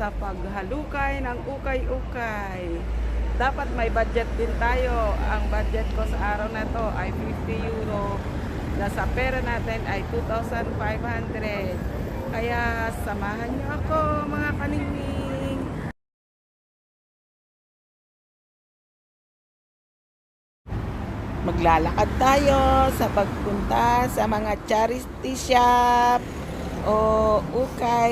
sa paghalukay ng ukay-ukay. Dapat may budget din tayo. Ang budget ko sa araw na to ay 50 euro. Nasa pera natin ay 2,500. Kaya samahan niyo ako mga kaningning. Maglalakad tayo sa pagpunta sa mga charity shop o ukay-ukay.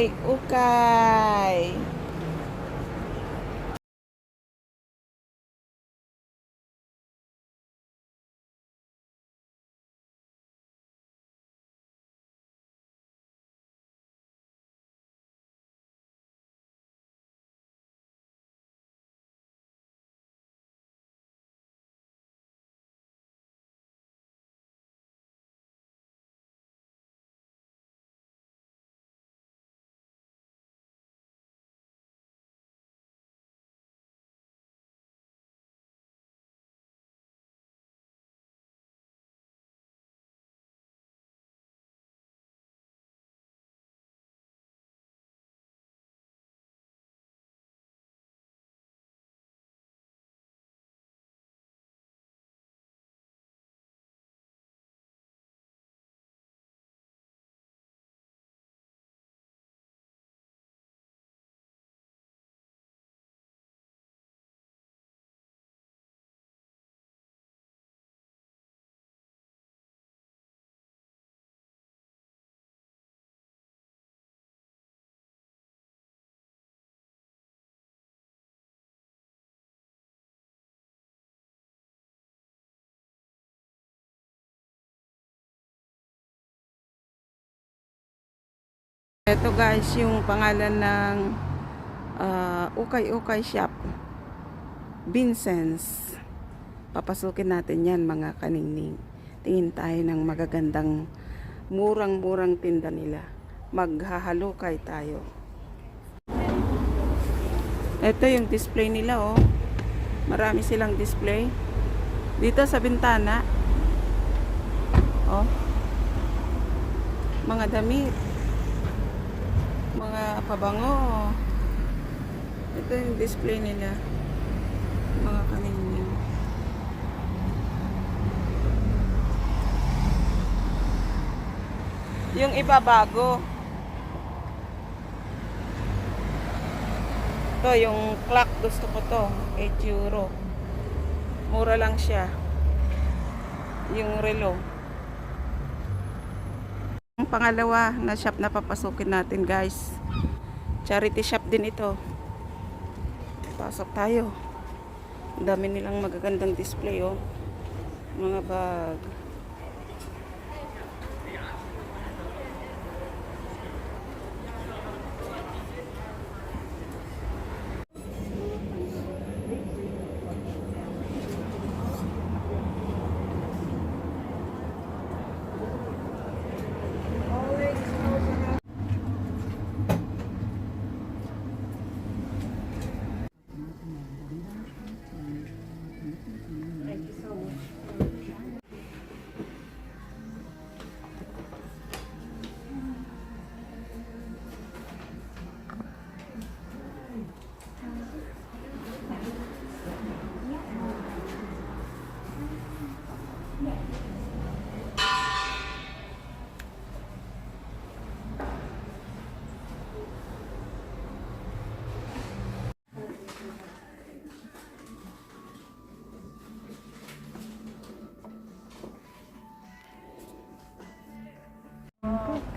Ito guys, yung pangalan ng ah, ukay-ukay shop. Vincent's. Papasukin natin yan mga kaningning. Tingin tayo ng magagandang murang-murang tinda nila. Maghahalukay tayo. Ito yung display nila oh. Marami silang display. Dito sa bintana. Oh. Mga damit mga pabango. Ito yung display nila. Mga kanina. Yung iba bago. Ito, yung clock. Gusto ko to. 8 euro. Mura lang siya. Yung relo. Ang pangalawa na shop na papasukin natin guys. Charity shop din ito. Pasok tayo. Dami nilang magagandang display oh. Mga bag.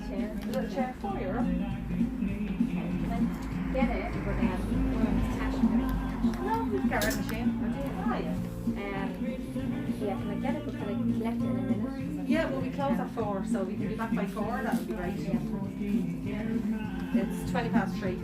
One of them? A chair. Little chair for you. Get it. No, we've got a machine. Oh, yeah. Um, yeah, can I get it? But can I collect it in a minute? Yeah, well, we close at four, so we can be back by four, that would be great. It's twenty past three.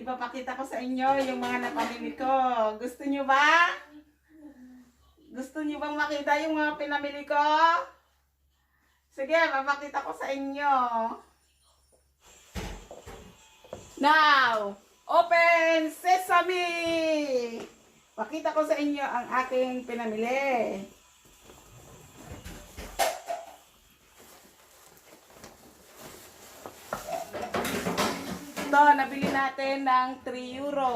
Ipapakita ko sa inyo yung mga napamili ko. Gusto nyo ba? Gusto nyo bang makita yung mga pinamili ko? Sige, mapakita ko sa inyo. Now, open sesame! Pakita ko sa inyo ang aking pinamili. Ito, nabili natin ng 3 euro.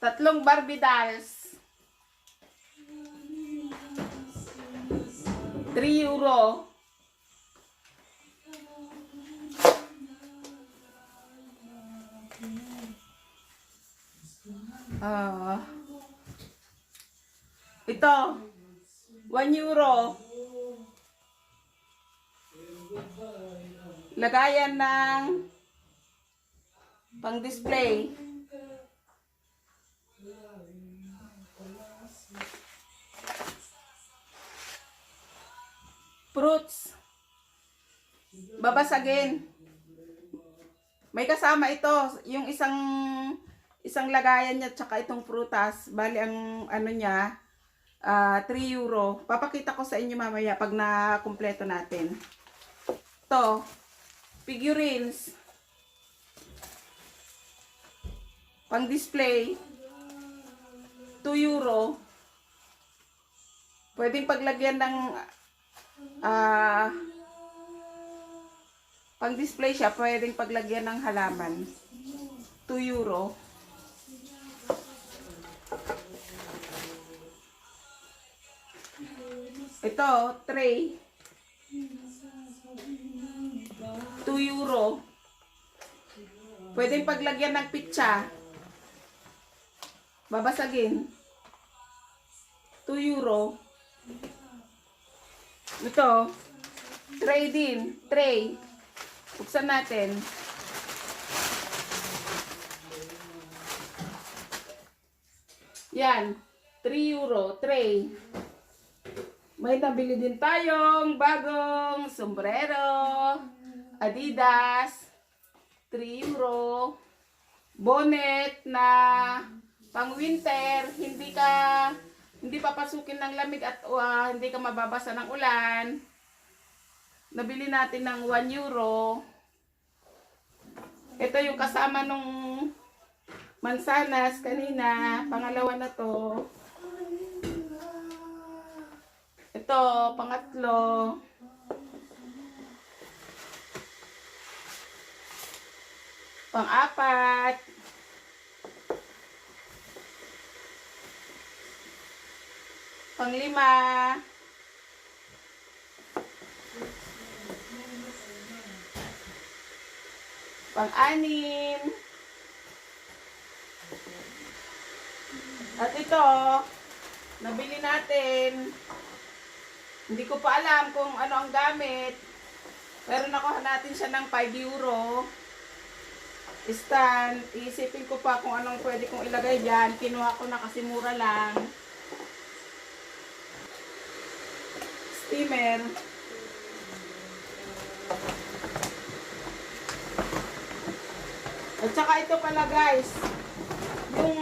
Tatlong Barbie dolls. 3 euro. Ah. ito. 1 euro. Lagayan ng pang-display. Fruits. Babasagin. May kasama ito, yung isang isang lagayan niya tsaka itong prutas. Bali ang ano niya, ah 3 euro. Papakita ko sa inyo mamaya pag na kumpleto natin. To, figurines. Pang display. 2 euro. Pwedeng paglagyan ng ah pang display siya, pwedeng paglagyan ng halaman. 2 euro. Ito, tray. 2 euro. Pwedeng paglagyan ng pitsa. Babasagin. 2 euro. Ito, tray din. Tray. Buksan natin. Yan. 3 euro. Tray. May nabili din tayong bagong sombrero. Adidas. 3 euro. Bonnet na pang winter. Hindi ka hindi papasukin ng lamig at uh, hindi ka mababasa ng ulan. Nabili natin ng 1 euro. Ito yung kasama nung mansanas kanina. Pangalawa na to. Ito, pangatlo. Pang-apat. Panglima. Pang-anim. At ito, nabili natin. Hindi ko pa alam kung ano ang gamit. Pero nakuha natin siya ng 5 euro. Stand. Isipin ko pa kung anong pwede kong ilagay dyan. Kinuha ko na kasi mura lang. Steamer. At saka ito pala guys. Yung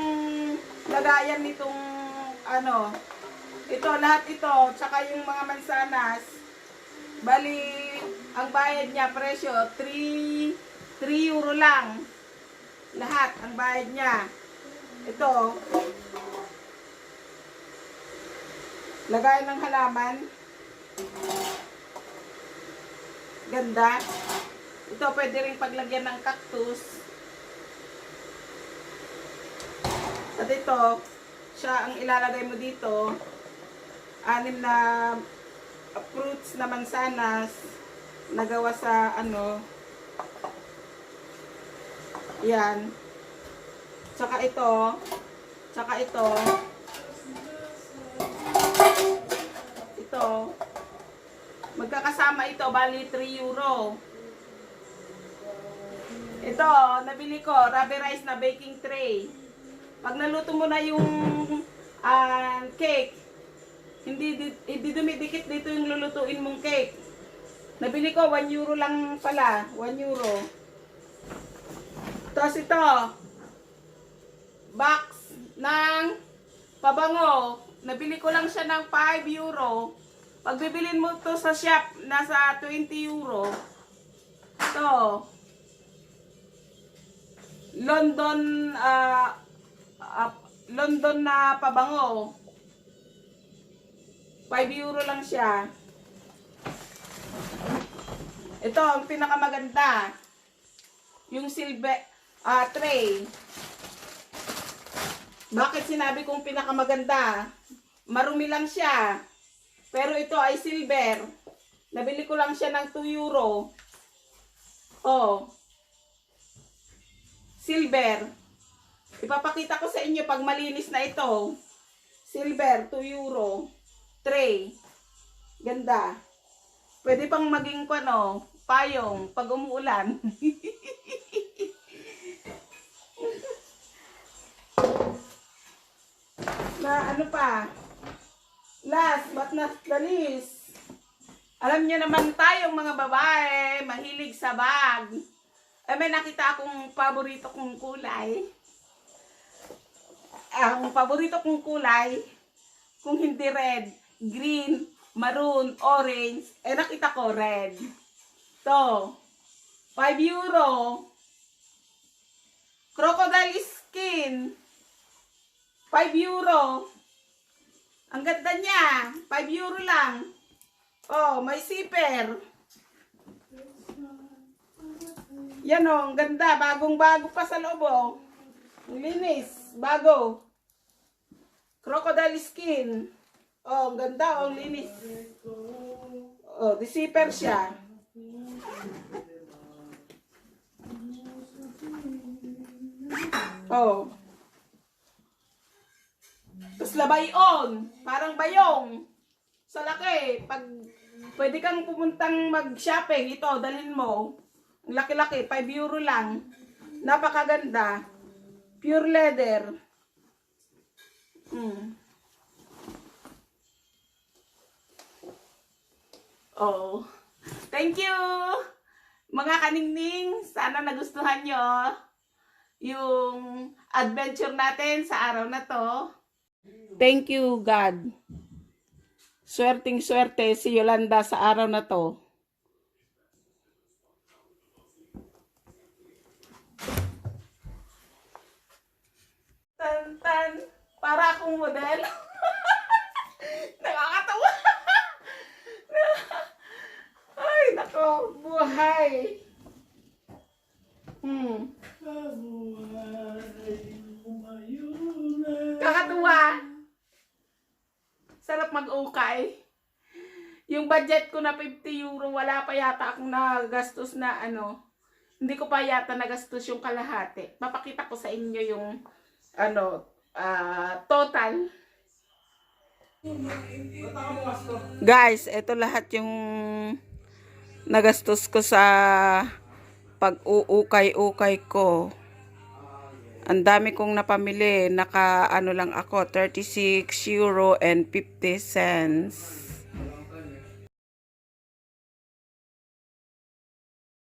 lagayan nitong ano. Ito, lahat ito. Tsaka yung mga mansanas. Bali, ang bayad niya presyo 3 3 euro lang. Lahat ang bayad niya. Ito. Lagayan ng halaman. Ganda. Ito pwede rin paglagyan ng cactus. At ito, siya ang ilalagay mo dito. Anim na fruits na mansanas nagawa sa ano yan tsaka ito tsaka ito Magkakasama ito, bali 3 euro. Ito, nabili ko, rubber rice na baking tray. Pag naluto mo na yung ah, cake, hindi, di- hindi dumidikit dito yung lulutuin mong cake. Nabili ko, 1 euro lang pala. 1 euro. Tapos ito, box ng pabango. Nabili ko lang siya ng 5 euro. Pag bibilin mo to sa shop, nasa 20 euro. Ito, London, ah, ah, London na pabango. 5 euro lang siya. Ito, ang pinakamaganda. Yung silver ah, tray. Bakit sinabi kong pinakamaganda? Marumi lang siya. Pero ito ay silver. Nabili ko lang siya ng 2 euro. Oh. Silver. Ipapakita ko sa inyo pag malinis na ito. Silver, 2 euro. Tray. Ganda. Pwede pang maging ano, payong pag umuulan. na ano pa? Last but not the least. Alam niyo naman tayong mga babae, mahilig sa bag. Eh, may nakita akong paborito kong kulay. Ang paborito kong kulay, kung hindi red, green, maroon, orange, eh nakita ko red. To, 5 euro. Crocodile skin, 5 euro. Ang ganda niya, 5 euro lang. Oh, may zipper. Yan oh, ang ganda. Bagong-bago pa sa loob oh. Ang linis. Bago. Crocodile skin. Oh, ang ganda oh, ang linis. Oh, di zipper siya. Oh. Tapos labay-on. Parang bayong. Sa laki. Pag pwede kang pumuntang mag-shopping, ito, dalhin mo. Ang laki-laki, 5 euro lang. Napakaganda. Pure leather. Mm. Oh. Thank you! Mga kaningning, sana nagustuhan nyo yung adventure natin sa araw na to. Thank you, God. Swerting swerte si Yolanda sa araw na to. Tan tan, para akong model. na 50 euro, wala pa yata akong nagastos na ano. Hindi ko pa yata nagastos yung kalahati. Papakita ko sa inyo yung ano, ah, total. Guys, ito lahat yung nagastos ko sa pag-uukay-ukay ko. Ang dami kong napamili. Naka ano lang ako, 36 euro and 50 cents.